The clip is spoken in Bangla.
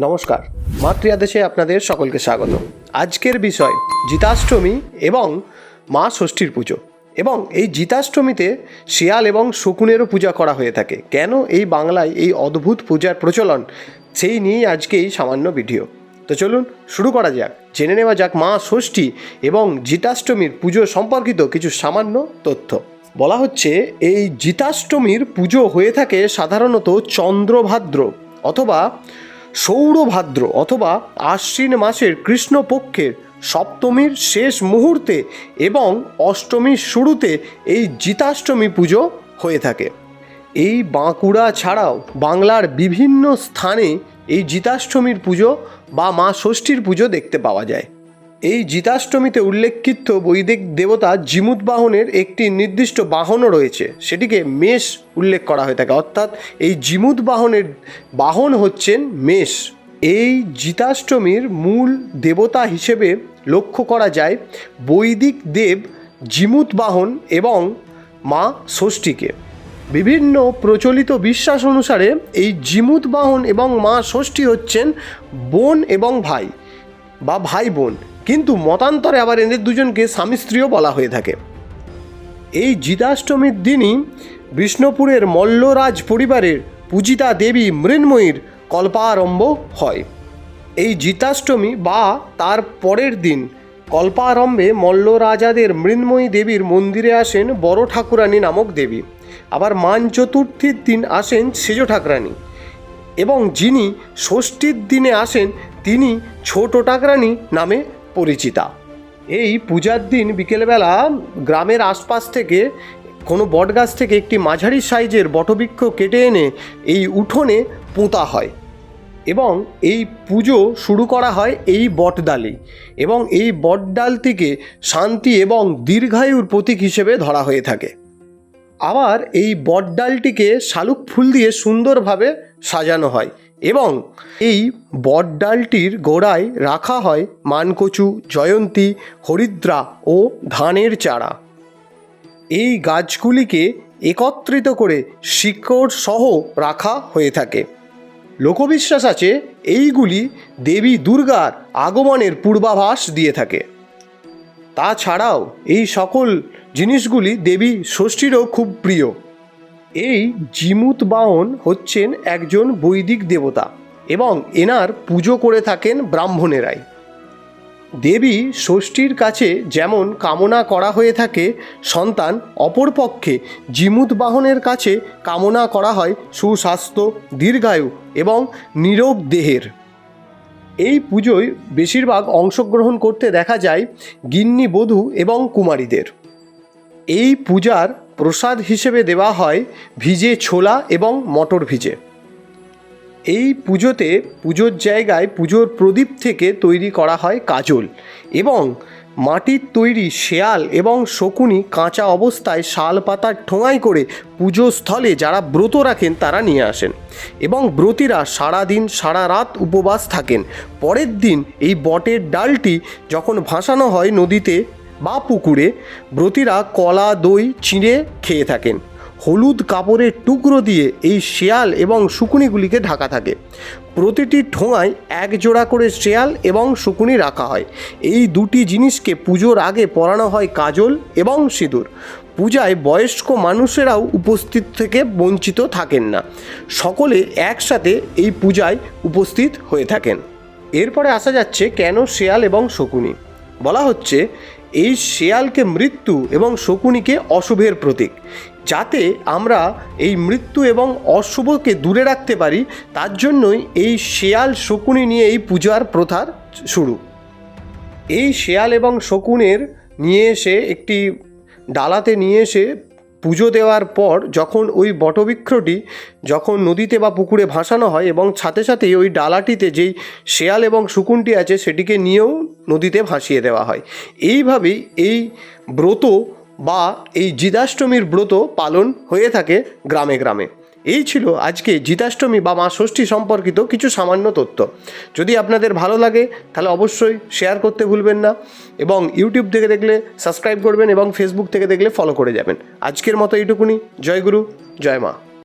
নমস্কার। মাতৃয়াদেশে আপনাদের সকলকে স্বাগত। আজকের বিষয়, জিতাষ্টমী এবং মা ষষ্ঠীর পুজো। এবং এই জিতাষ্টমীতে শিয়াল এবং শকুনেরও পূজা করা হয়ে থাকে। কেন এই বাংলায় এই অদ্ভুত পূজার প্রচলন, সেই নিয়েই আজকে এই সামান্য ভিডিও। তো চলুন, শুরু করা যাক। জেনে নেওয়া যাক মা ষষ্ঠী এবং জিতাষ্টমীর পুজো সম্পর্কিত কিছু সামান্য তথ্য। বলা হচ্ছে, এই জিতাষ্টমীর পুজো হয়ে থাকে সাধারণত চন্দ্রভাদ্র অথবা সৌরভাদ্র অথবা আশ্বিন মাসের কৃষ্ণপক্ষের সপ্তমীর শেষ মুহূর্তে এবং অষ্টমীর শুরুতে এই জিতাষ্টমী পুজো হয়ে থাকে। এই বাঁকুড়া ছাড়াও বাংলার বিভিন্ন স্থানে এই জিতাষ্টমীর পুজো বা মা ষষ্ঠীর পুজো দেখতে পাওয়া যায়। এই জিতাষ্টমীতে উল্লেখিত বৈদিক দেবতা জিমুত বাহনের একটি নির্দিষ্ট বাহনও রয়েছে। সেটিকে মেষ উল্লেখ করা হয়ে থাকে। অর্থাৎ এই জিমুত বাহনের বাহন হচ্ছেন মেষ। এই জিতাষ্টমীর মূল দেবতা হিসেবে লক্ষ্য করা যায় বৈদিক দেব জিমুত বাহন এবং মা ষষ্ঠীকে। বিভিন্ন প্রচলিত বিশ্বাস অনুসারে এই জিমুত বাহন এবং মা ষষ্ঠী হচ্ছেন বোন এবং ভাই বা ভাই বোন কিন্তু মতান্তরে আবার এদের দুজনকে স্বামী স্ত্রীও বলা হয়ে থাকে। এই জিতাষ্টমীর দিনই বিষ্ণুপুরের মল্লরাজ পরিবারের পূজিতা দেবী মৃন্ময়ীর কল্পারম্ভ হয়। এই জিতাষ্টমী বা তার পরের দিন কল্পারম্ভে মল্লরাজাদের মৃন্ময়ী দেবীর মন্দিরে আসেন বড় ঠাকুরানী নামক দেবী। আবার মান চতুর্থীর দিন আসেন সেজ ঠাকুরানী। এবং যিনি ষষ্ঠীর দিনে আসেন, তিনি ছোট ঠাকুরানী নামে পরিচিতা। এই পূজার দিন বিকেলবেলা গ্রামের আশপাশ থেকে কোনো বটগাছ থেকে একটি মাঝারি সাইজের বটবৃক্ষ কেটে এনে এই উঠোনে পোঁতা হয় এবং এই পুজো শুরু করা হয় এই বটডালেই এবং এই বটডালটিকে শান্তি এবং দীর্ঘায়ুর প্রতীক হিসেবে ধরা হয়ে থাকে। আবার এই বটডালটিকে শালুক ফুল দিয়ে সুন্দরভাবে সাজানো হয়। এবং এই বটডালটির গোড়ায় রাখা হয় মানকচু, জয়ন্তী, হরিদ্রা ও ধানের চারা। এই গাছগুলিকে একত্রিত করে শিকড় সহ রাখা হয়ে থাকে। লোকবিশ্বাস আছে, এইগুলি দেবী দুর্গার আগমনের পূর্বাভাস দিয়ে থাকে। তাছাড়াও এই সকল জিনিসগুলি দেবী ষষ্ঠীরও খুব প্রিয়। এই জিমুত বাহন হচ্ছেন একজন বৈদিক দেবতা এবং এনার পুজো করে থাকেন ব্রাহ্মণেরাই। দেবী ষষ্ঠীর কাছে যেমন কামনা করা হয়ে থাকে, সন্তান অপরপক্ষে জিমুত বাহনের কাছে কামনা করা হয় সুস্বাস্থ্য, দীর্ঘায়ু এবং নীরব দেহের। এই পুজোয় বেশিরভাগ অংশগ্রহণ করতে দেখা যায় গিন্নি বধূ এবং কুমারীদের। এই পূজার প্রসাদ হিসেবে দেওয়া হয় ভিজে ছোলা এবং মটর ভিজে। এই পুজোতে পুজোর জায়গায় পুজোর প্রদীপ থেকে তৈরি করা হয় কাজল এবং মাটির তৈরি শেয়াল এবং শকুনি কাঁচা অবস্থায় শাল পাতার ঠোঙাই করে পুজোস্থলে যারা ব্রত রাখেন তারা নিয়ে আসেন এবং ব্রতীরা সারাদিন সারা রাত উপবাস থাকেন। পরের দিন এই বটের ডালটি যখন ভাসানো হয় নদীতে বা পুকুরে ব্রতীরা কলা, দই, চিঁড়ে খেয়ে থাকেন। হলুদ কাপড়ের টুকরো দিয়ে এই শেয়াল এবং শুকুনিগুলিকে ঢাকা থাকে। প্রতিটি ঠোঙায় এক জোড়া করে শেয়াল এবং শুকুনি রাখা হয়। এই দুটি জিনিসকে পুজোর আগে পরানো হয় কাজল এবং সিঁদুর। পূজায় বয়স্ক মানুষেরাও উপস্থিত থেকে বঞ্চিত থাকেন না। সকলে একসাথে এই পূজায় উপস্থিত হয়ে থাকেন। এরপরে আসা যাচ্ছে কেন শেয়াল এবং শকুনি? বলা হচ্ছে এই শেয়ালকে মৃত্যু এবং শকুনিকে অশুভের প্রতীক। যাতে আমরা এই মৃত্যু এবং অশুভকে দূরে রাখতে পারি, তার জন্যই এই শেয়াল শকুনি নিয়ে এই পূজার প্রথার শুরু। এই শেয়াল এবং শকুনের নিয়ে এসে একটি ডালাতে নিয়ে এসে পুজো দেওয়ার পর যখন ওই বটবৃক্ষটি যখন নদীতে বা পুকুরে ভাসানো হয় এবং সাথে সাথেই ওই ডালাটিতে যেই শেয়াল এবং শুকুনটি আছে, সেটিকে নিয়েও নদীতে ভাসিয়ে দেওয়া হয়। এইভাবেই এই ব্রত বা এই জিদাষ্টমীর ব্রত পালন হয়ে থাকে গ্রামে গ্রামে। এই ছিল আজকে জিতাষ্টমী বা মা ষষ্ঠী সম্পর্কিত কিছু সামান্য তথ্য। যদি আপনাদের ভালো লাগে, তাহলে অবশ্যই শেয়ার করতে ভুলবেন না এবং ইউটিউব থেকে দেখলে সাবস্ক্রাইব করবেন এবং ফেসবুক থেকে দেখলে ফলো করে যাবেন। আজকের মতো এইটুকুনি। জয় গুরু, জয় মা।